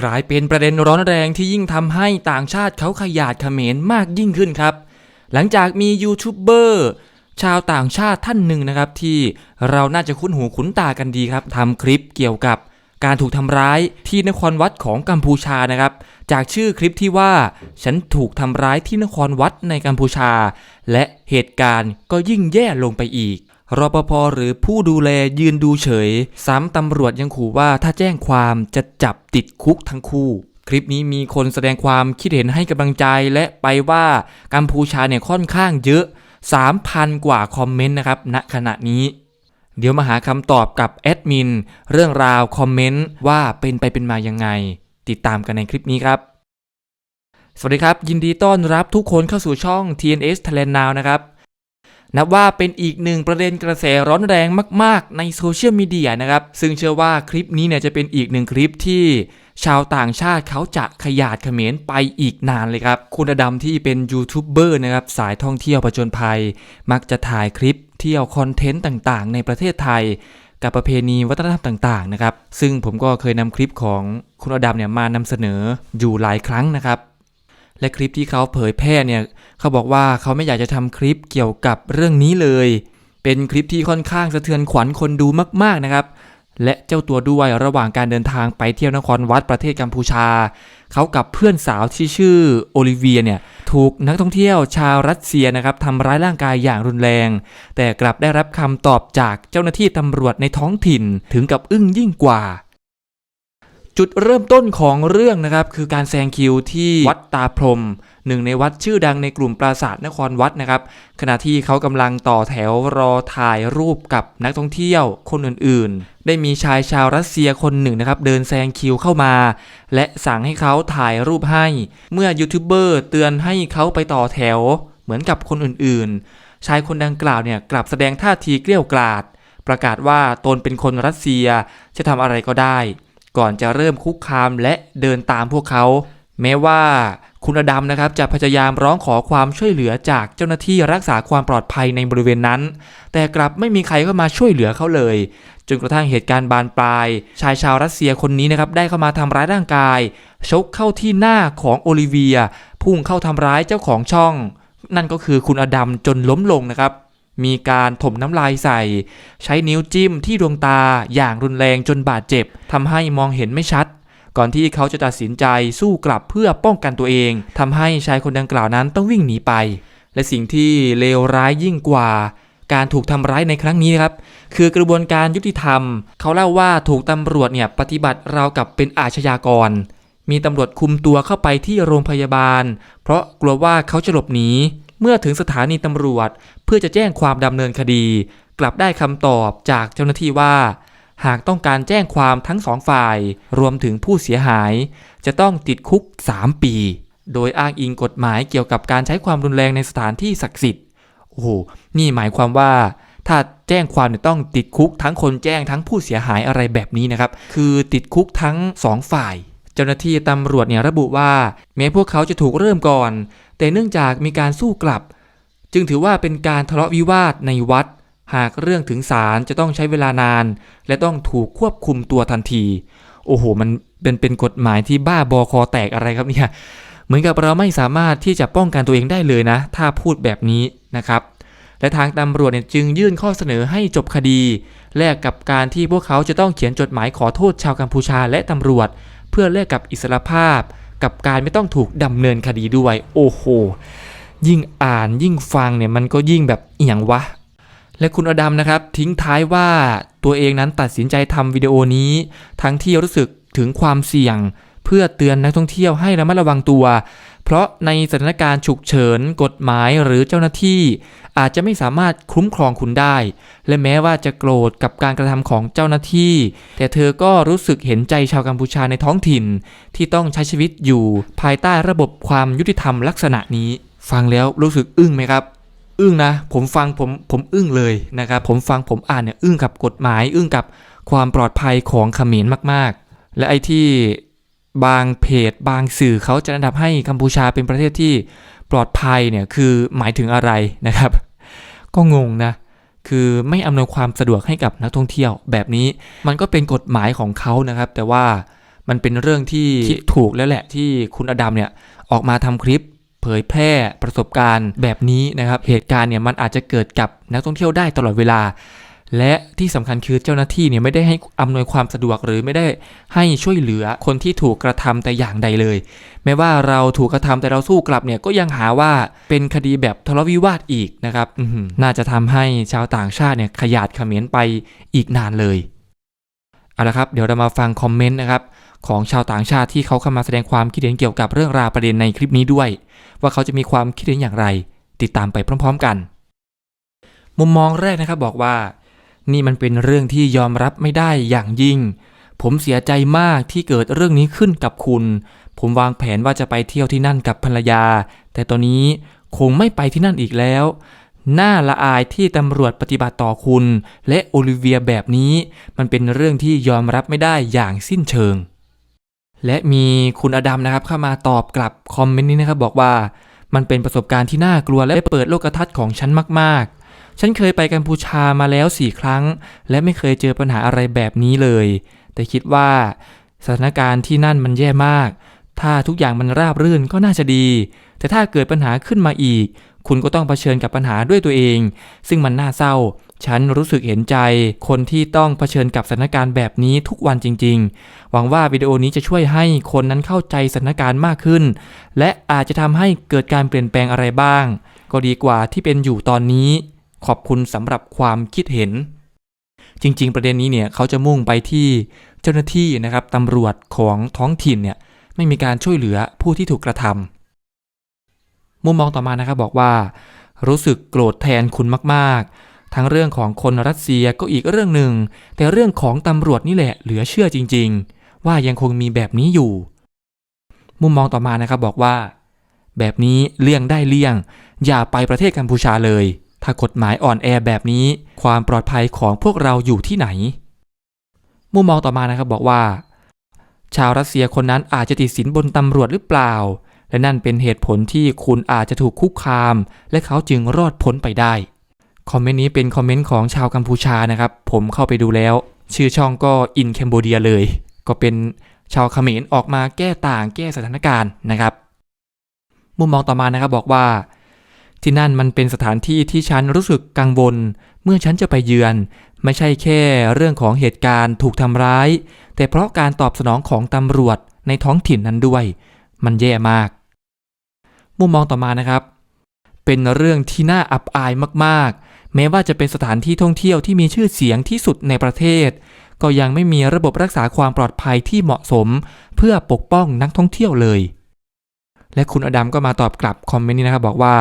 กลายเป็นประเด็นร้อนแรงที่ยิ่งทำให้ต่างชาติเขาขยาดเขมรมากยิ่งขึ้นครับ หลังจากมียูทูบเบอร์ชาวต่างชาติท่านหนึ่งนะครับที่เราน่าจะคุ้นหูคุ้นตากันดีครับทำคลิปเกี่ยวกับ การถูกทำร้ายที่นครวัดของกัมพูชานะครับ จากชื่อคลิปที่ว่า ฉันถูกทำร้ายที่นครวัดในกัมพูชา และเหตุการณ์ก็ยิ่งแย่ลงไปอีกรปภหรือผู้ดูแลยืนดูเฉย ซ้ำตำรวจยังขู่ว่าถ้าแจ้งความจะจับติดคุกทั้งคู่ คลิปนี้มีคนแสดงความคิดเห็นให้กำลังใจและไปว่ากัมพูชาเนี่ยค่อนข้างเยอะ 3,000 กว่าคอมเมนต์นะครับณขณะนี้ เดี๋ยวมาหาคำตอบกับแอดมินเรื่องราวคอมเมนต์ว่าเป็นไปเป็นมายังไง ติดตามกันในคลิปนี้ครับ สวัสดีครับ ยินดีต้อนรับทุกคนเข้าสู่ช่อง TNS Thailand Now นะครับนับว่าเป็นอีกหนึ่งประเด็นกระแสร้อนแรงมาก ๆ ในโซเชียลมีเดียนะครับ ซึ่งเชื่อว่าคลิปนี้เนี่ยจะเป็นอีกหนึ่งคลิปที่ชาวต่างชาติเขาจะขยาดเขมรไปอีกนานเลยครับ คุณดำที่เป็นยูทูบเบอร์นะครับ สายท่องเที่ยวประจนภัย มักจะถ่ายคลิป เที่ยวคอนเทนต์ต่างๆ ในประเทศไทย กับประเพณีวัฒนธรรมต่างๆนะครับ ซึ่งผมก็เคยนำคลิปของคุณอดำเนี่ยมานำเสนออยู่หลายครั้งนะครับ และคลิปที่เขาเผยแพร่เนี่ยเขาบอกว่าเขาไม่อยากจะทำคลิปเกี่ยวกับเรื่องนี้เลย เป็นคลิปที่ค่อนข้างสะเทือนขวัญคนดูมากๆนะครับและเจ้าตัวด้วยระหว่างการเดินทางไปเที่ยวนครวัดประเทศกัมพูชา เขากับเพื่อนสาวที่ชื่อโอลิเวียเนี่ยถูกนักท่องเที่ยวชาวรัสเซียนะครับทำร้ายร่างกายอย่างรุนแรง แต่กลับได้รับคำตอบจากเจ้าหน้าที่ตำรวจในท้องถิ่นถึงกับอึ้งยิ่งกว่า จุดเริ่มต้นของเรื่องนะครับคือการแซงคิวที่วัดตาพรหมหนึ่งในวัดชื่อดังในกลุ่มปราสาทนครวัดนะครับ ขณะที่เขากำลังต่อแถวรอถ่ายรูปกับนักท่องเที่ยวคนอื่นๆ ได้มีชายชาวรัสเซียคนหนึ่งนะครับ เดินแซงคิวเข้ามา และสั่งให้เขาถ่ายรูปให้ เมื่อยูทูบเบอร์เตือนให้เขาไปต่อแถวเหมือนกับคนอื่นๆ ชายคนดังกล่าวเนี่ยกลับแสดงท่าทีเกลี้ยวกล่อดประกาศว่าตนเป็นคนรัสเซียจะทำอะไรก็ได้ ก่อนจะเริ่มคุกคามและเดินตามพวกเขา แม้ว่าคุณอดัมนะครับจะพยายามร้องขอความช่วยเหลือจากเจ้าหน้าที่รักษาความปลอดภัยในบริเวณนั้น แต่กลับไม่มีใครเข้ามาช่วยเหลือเขาเลย จนกระทั่งเหตุการณ์บานปลาย ชายชาวรัสเซียคนนี้นะครับได้เข้ามาทำร้ายร่างกาย ชกเข้าที่หน้าของโอลิเวีย พุ่งเข้าทำร้ายเจ้าของช่อง นั่นก็คือคุณอดัมจนล้มลงนะครับ มีการถมน้ำลายใส่ ใช้นิ้วจิ้มที่ดวงตาอย่างรุนแรงจนบาดเจ็บทำให้มองเห็นไม่ชัด ก่อนที่เขาจะตัดสินใจสู้กลับเพื่อป้องกันตัวเองทำให้ชายคนดังกล่าวนั้นต้องวิ่งหนีไป และสิ่งที่เลวร้ายยิ่งกว่า การถูกทำร้ายในครั้งนี้นครับ คือกระบวนการยุติธรรม เขาเล่าว่าถูกตำรวจเนี่ยปฏิบัติราวกับเป็นอาชญากรมีตำรวจคุมตัวเข้าไปที่โรงพยาบาล เพราะกลัวว่าเขาจะหลบหนี เมื่อถึงสถานีตำรวจ พื่อจะแจ้งความดำเนินคดี กลับได้คำตอบจากเจ้าหน้าที่ว่า หากต้องการแจ้งความทั้งสองฝ่าย รวมถึงผู้เสียหาย จะต้องติดคุก 3 ปี โดยอ้างอิงกฎหมายเกี่ยวกับการใช้ความรุนแรงในสถานที่ศักดิ์สิทธิ์โอ้โหนี่หมายความว่าถ้าแจ้งความเนี่ยต้องติดคุกทั้งคนแจ้งทั้งผู้เสียหายอะไรแบบนี้นะครับ คือติดคุกทั้งสองฝ่าย เจ้าหน้าที่ตำรวจเนี่ยระบุว่า แม้พวกเขาจะถูกเริ่มก่อน แต่เนื่องจากมีการสู้กลับ จึงถือว่าเป็นการทะเลาะวิวาทในวัด หากเรื่องถึงศาลจะต้องใช้เวลานาน และต้องถูกควบคุมตัวทันที โอ้โห มันเป็นเป็นกฎหมายที่บ้าบอคอแตกอะไรครับเนี่ยเหมือนกับเราไม่สามารถที่จะป้องกันตัวเองได้เลยนะ ถ้าพูดแบบนี้นะครับและทางตำรวจเนี่ยจึงยื่นข้อเสนอให้จบคดี แลกกับการที่พวกเขาจะต้องเขียนจดหมายขอโทษชาวกัมพูชาและตำรวจ เพื่อแลกกับอิสรภาพ กับการไม่ต้องถูกดำเนินคดีด้วย โอ้โห ยิ่งอ่านยิ่งฟังเนี่ยมันก็ยิ่งแบบเอียงวะ และคุณอดัมนะครับ ทิ้งท้ายว่าตัวเองนั้นตัดสินใจทำวิดีโอนี้ ทั้งที่รู้สึกถึงความเสี่ยง เพื่อเตือนนักท่องเที่ยวให้ระมัดระวังตัว เพราะในสถานการณ์ฉุกเฉินกฎหมายหรือเจ้าหน้าที่ อาจจะไม่สามารถคุ้มครองคุณได้ และแม้ว่าจะโกรธกับการกระทำของเจ้าหน้าที่ แต่เธอก็รู้สึกเห็นใจชาวกัมพูชาในท้องถิ่น ที่ต้องใช้ชีวิตอยู่ภายใต้ระบบความยุติธรรมลักษณะนี้ ฟังแล้วรู้สึกอึ้งไหมครับ อึ้งนะ ผมฟังผมผมอึ้งเลยนะครับ ผมฟังผมอ่านเนี่ยอึ้งกับกฎหมาย อึ้งกับความปลอดภัยของขมรมากๆ และไอ้ที่บางเพจบางสื่อเขาจะอันดับให้กัมพูชาเป็นประเทศที่ปลอดภัยเนี่ยคือหมายถึงอะไรนะครับ ก็งงนะคือไม่อำนวยความสะดวกให้กับนักท่องเที่ยว แบบนี้มันก็เป็นกฎหมายของเขานะครับ แต่ว่ามันเป็นเรื่องที่คิดถูกแล้วแหละที่คุณอดัมเนี่ยออกมาทำคลิป เผยแพร่ประสบการณ์แบบนี้นะครับ เหตุการณ์เนี่ยมันอาจจะเกิดกับนักท่องเที่ยวได้ตลอดเวลา และที่สำคัญคือเจ้าหน้าที่เนี่ยไม่ได้ให้อำนวยความสะดวกหรือไม่ได้ให้ช่วยเหลือคนที่ถูกกระทำแต่อย่างใดเลย แม้ว่าเราถูกกระทำแต่เราสู้กลับเนี่ยก็ยังหาว่าเป็นคดีแบบทะเลาะวิวาทอีกนะครับน่าจะทำให้ชาวต่างชาติเนี่ยขยาดเขมรไปอีกนานเลย เอาละครับเดี๋ยวเรามาฟังคอมเมนต์นะครับของชาวต่างชาติที่เขาเข้ามาแสดงความคิดเห็นเกี่ยวกับเรื่องราวประเด็นในคลิปนี้ด้วย ว่าเขาจะมีความคิดเห็นอย่างไร ติดตามไปพร้อม ๆ กัน มุมมองแรกนะครับบอกว่า นี่มันเป็นเรื่องที่ยอมรับไม่ได้อย่างยิ่ง ผมเสียใจมากที่เกิดเรื่องนี้ขึ้นกับคุณ ผมวางแผนว่าจะไปเที่ยวที่นั่นกับภรรยา แต่ตอนนี้คงไม่ไปที่นั่นอีกแล้ว น่าละอายที่ตำรวจปฏิบัติต่อคุณ และโอลิเวียแบบนี้ มันเป็นเรื่องที่ยอมรับไม่ได้อย่างสิ้นเชิง และมีคุณอดัมนะครับเข้ามาตอบกลับคอมเมนต์นี้นะครับบอกว่า มันเป็นประสบการณ์ที่น่ากลัวและเปิดโลกทัศน์ของฉันมาก ๆ ฉันเคยไปกัมพูชามาแล้วสี่ครั้ง และไม่เคยเจอปัญหาอะไรแบบนี้เลย แต่คิดว่าสถานการณ์ที่นั่นมันแย่มาก ถ้าทุกอย่างมันราบรื่นก็น่าจะดี แต่ถ้าเกิดปัญหาขึ้นมาอีก คุณก็ต้องเผชิญกับปัญหาด้วยตัวเอง ซึ่งมันน่าเศร้า ฉันรู้สึกเห็นใจ คนที่ต้องเผชิญกับสถานการณ์แบบนี้ทุกวันจริง ๆ หวังว่าวิดีโอนี้จะช่วยให้คนนั้นเข้าใจสถานการณ์มากขึ้น และอาจจะทำให้เกิดการเปลี่ยนแปลงอะไรบ้าง ก็ดีกว่าที่เป็นอยู่ตอนนี้ ขอบคุณสำหรับความคิดเห็น จริง ๆ ประเด็นนี้เนี่ยเขาจะมุ่งไปที่เจ้าหน้าที่นะครับตำรวจของท้องถิ่นเนี่ย ไม่มีการช่วยเหลือผู้ที่ถูกกระทำมุมมองต่อมานะครับบอกว่า รู้สึกโกรธแทนคุณมากๆ ทั้งเรื่องของคนรัสเซียก็อีกเรื่องหนึ่ง แต่เรื่องของตำรวจนี่แหละเหลือเชื่อจริง ๆ ว่ายังคงมีแบบนี้อยู่ มุมมองต่อมานะครับบอกว่า แบบนี้เลี่ยงได้เลี่ยง อย่าไปประเทศกัมพูชาเลย ถ้ากฎหมายอ่อนแอแบบนี้ ความปลอดภัยของพวกเราอยู่ที่ไหน มุมมองต่อมานะครับบอกว่า ชาวรัสเซียคนนั้นอาจจะติดสินบนตำรวจหรือเปล่า และนั่นเป็นเหตุผลที่คุณอาจจะถูกคุกคาม และเขาจึงรอดพ้นไปได้ คอมเมนต์นี้เป็นคอมเมนต์ของชาวกัมพูชานะครับ ผมเข้าไปดูแล้ว ชื่อช่องก็อินแคนโบเดียเลย ก็เป็นชาวเขมรออกมาแก้ต่างแก้สถานการณ์นะครับ มุมมองต่อมานะครับบอกว่า ที่นั่นมันเป็นสถานที่ที่ฉันรู้สึกกังวล เมื่อฉันจะไปเยือน ไม่ใช่แค่เรื่องของเหตุการณ์ถูกทำร้าย แต่เพราะการตอบสนองของตำรวจในท้องถิ่นนั้นด้วย มันแย่มาก มุมมองต่อมานะครับ เป็นเรื่องที่น่าอับอายมากๆ แม้ว่าจะเป็นสถานที่ท่องเที่ยวที่มีชื่อเสียงที่สุดในประเทศ ก็ยังไม่มีระบบรักษาความปลอดภัยที่เหมาะสม เพื่อปกป้องนักท่องเที่ยวเลย และคุณอดัมก็มาตอบกลับคอมเมนต์นี้นะครับบอกว่า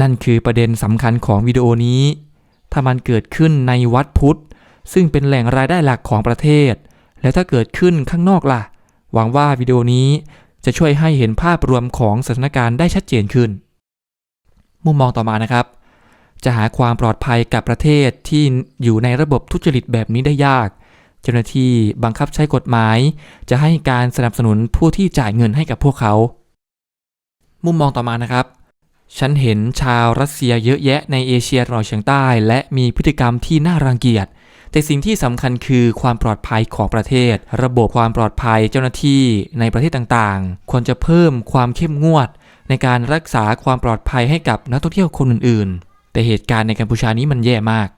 นั่นคือประเด็นสำคัญของวิดีโอนี้ ถ้ามันเกิดขึ้นในวัดพุทธ ซึ่งเป็นแหล่งรายได้หลักของประเทศ แล้วถ้าเกิดขึ้นข้างนอกล่ะ หวังว่าวิดีโอนี้จะช่วยให้เห็นภาพรวมของสถานการณ์ได้ชัดเจนขึ้น มุมมองต่อมานะครับ จะหาความปลอดภัยกับประเทศที่อยู่ในระบบทุจริตแบบนี้ได้ยาก เจ้าหน้าที่บังคับใช้กฎหมาย จะให้การสนับสนุนผู้ที่จ่ายเงินให้กับพวกเขา มุมมองต่อมานะครับ ฉันเห็นชาวรัสเซียเยอะแยะในเอเชียตะวันออกเฉียงใต้ และมีพฤติกรรมที่น่ารังเกียจ แต่สิ่งที่สำคัญคือความปลอดภัยของประเทศ ระบบความปลอดภัยเจ้าหน้าที่ในประเทศต่างๆ ควรจะเพิ่มความเข้มงวด ในการรักษาความปลอดภัยให้กับนักท่องเที่ยวคนอื่นๆ แต่เหตุการณ์ในกัมพูชานี้มันแย่มาก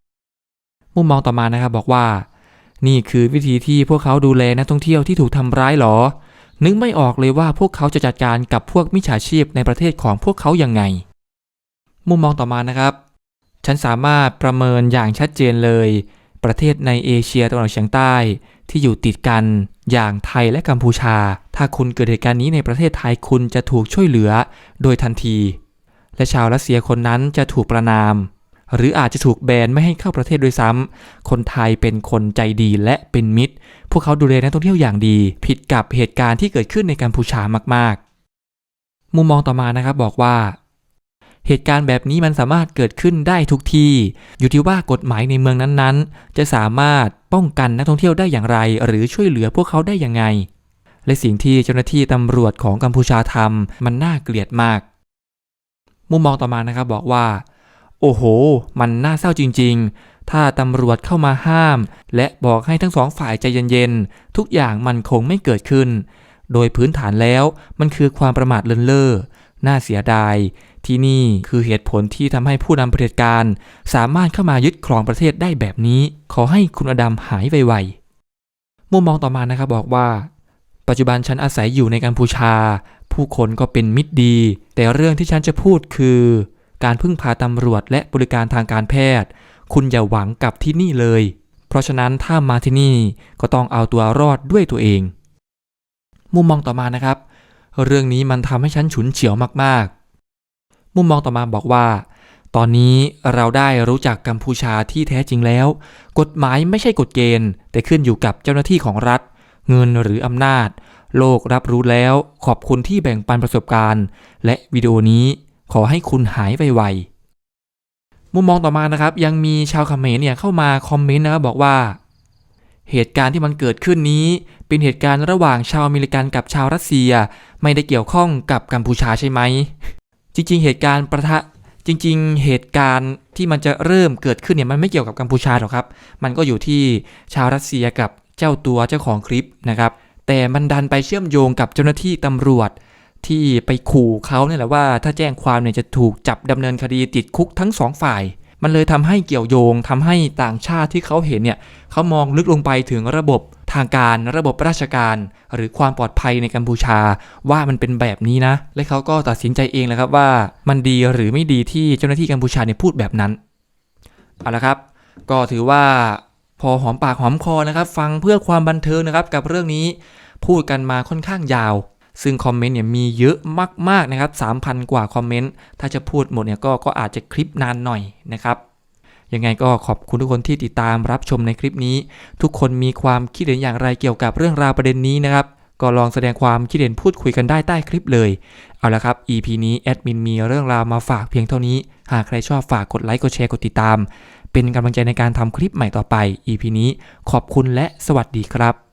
มุมมองต่อมานะครับบอกว่า นี่คือวิธีที่พวกเขาดูแลนักท่องเที่ยวที่ถูกทำร้ายหรอ นึกไม่ออกเลยว่าพวกเขาจะจัดการกับพวกมิจฉาชีพในประเทศของพวกเขายังไง มุมมองต่อมานะครับ ฉันสามารถประเมินอย่างชัดเจนเลย ประเทศในเอเชียตะวันออกเฉียงใต้ ที่อยู่ติดกันอย่างไทยและกัมพูชา ถ้าคุณเกิดเหตุการณ์นี้ในประเทศไทยคุณจะถูกช่วยเหลือ โดยทันที และชาวรัสเซียคนนั้นจะถูกประนาม หรืออาจจะถูกแบนไม่ให้เข้าประเทศด้วยซ้ำคนไทยเป็นคนใจดีและเป็นมิตร พวกเขาดูแลนักท่องเที่ยวอย่างดี ผิดกับเหตุการณ์ที่เกิดขึ้นในกัมพูชามากๆ มุมมองต่อมานะครับบอกว่า เหตุการณ์แบบนี้มันสามารถเกิดขึ้นได้ทุกที่ อยู่ที่ว่ากฎหมายในเมืองนั้นๆ จะสามารถป้องกันนักท่องเที่ยวได้อย่างไร หรือช่วยเหลือพวกเขาได้อยังไง และสิ่งที่เจ้าหน้าที่ตำรวจของกัมพูชาทำมันน่าเกลียดมาก มุมมองต่อมานะครับบอกว่า โอ้โห มันน่าเศร้าจริง ๆ ถ้าตำรวจเข้ามาห้าม และบอกให้ทั้งสองฝ่ายใจเย็นๆ ทุกอย่างมันคงไม่เกิดขึ้น โดยพื้นฐานแล้วมันคือความประมาทเลินเล่อ น่าเสียดาย ที่นี่คือเหตุผลที่ทำให้ผู้นำเผด็จการ สามารถเข้ามายึดครองประเทศได้แบบนี้ ขอให้คุณอดัมหายไวๆ มุมมองต่อมานะครับบอกว่า ปัจจุบันฉันอาศัยอยู่ในกัมพูชา ผู้คนก็เป็นมิตรดี แต่เรื่องที่ฉันจะพูดคือ การพึ่งพาตำรวจและบริการทางการแพทย์ คุณอย่าหวังกับที่นี่เลย เพราะฉะนั้นถ้ามาที่นี่ก็ต้องเอาตัวรอดด้วยตัวเอง มุมมองต่อมานะครับ เรื่องนี้มันทำให้ฉันฉุนเฉียวมากๆ มุมมองต่อมาบอกว่า ตอนนี้เราได้รู้จักกัมพูชาที่แท้จริงแล้ว กฎหมายไม่ใช่กฎเกณฑ์ แต่ขึ้นอยู่กับเจ้าหน้าที่ของรัฐ เงินหรืออำนาจ โลกรับรู้แล้วขอบคุณที่แบ่งปันประสบการณ์ และวิดีโอนี้ ขอให้คุณหายไวๆมุมมองต่อมานะครับ ยังมีชาวเขมรเนี่ยเข้ามาคอมเมนต์นะครับบอกว่า เหตุการณ์ที่มันเกิดขึ้นนี้ เป็นเหตุการณ์ระหว่างชาวอเมริกันกับชาวรัสเซีย ไม่ได้เกี่ยวข้องกับกัมพูชาใช่ไหม จริง ๆ เหตุการณ์ประทะจริง ๆ เหตุการณ์ที่มันจะเริ่มเกิดขึ้นเนี่ยมันไม่เกี่ยวกับกัมพูชาหรอกครับ มันก็อยู่ที่ชาวรัสเซียกับเจ้าตัวเจ้าของคลิปนะครับ แต่มันดันไปเชื่อมโยงกับเจ้าหน้าที่ตำรวจ ที่ไปขู่เขาเนี่ยแหละว่าถ้าแจ้งความเนี่ยจะถูกจับดำเนินคดีติดคุกทั้งสองฝ่าย มันเลยทำให้เกี่ยวโยงทำให้ต่างชาติที่เขาเห็นเนี่ยเขามองลึกลงไปถึงระบบทางการระบบราชการ หรือความปลอดภัยในกัมพูชาว่ามันเป็นแบบนี้นะ และเขาก็ตัดสินใจเองแหละครับว่ามันดีหรือไม่ดีที่เจ้าหน้าที่กัมพูชาเนี่ยพูดแบบนั้นเอาละครับ ก็ถือว่าพอหอมปากหอมคอนะครับ ฟังเพื่อความบันเทิงนะครับกับเรื่องนี้พูดกันมาค่อนข้างยาว ซึ่งคอมเมนต์เนี่ยมีเยอะมากๆนะครับ 3,000 กว่าคอมเมนต์ ถ้าจะพูดหมดเนี่ยก็ก็อาจจะคลิปนานหน่อยนะครับ ยังไงก็ขอบคุณทุกคนที่ติดตามรับชมในคลิปนี้ ทุกคนมีความคิดเห็นอย่างไรเกี่ยวกับเรื่องราวประเด็นนี้นะครับก็ลองแสดงความคิดเห็นพูดคุยกันได้ใต้คลิปเลย เอาละครับ EP นี้แอดมินมีเรื่องราวมาฝากเพียงเท่านี้ หากใครชอบฝากกดไลค์ กดแชร์ กดติดตาม เป็นกำลังใจในการทำคลิปใหม่ต่อไป EP นี้ขอบคุณและสวัสดีครับ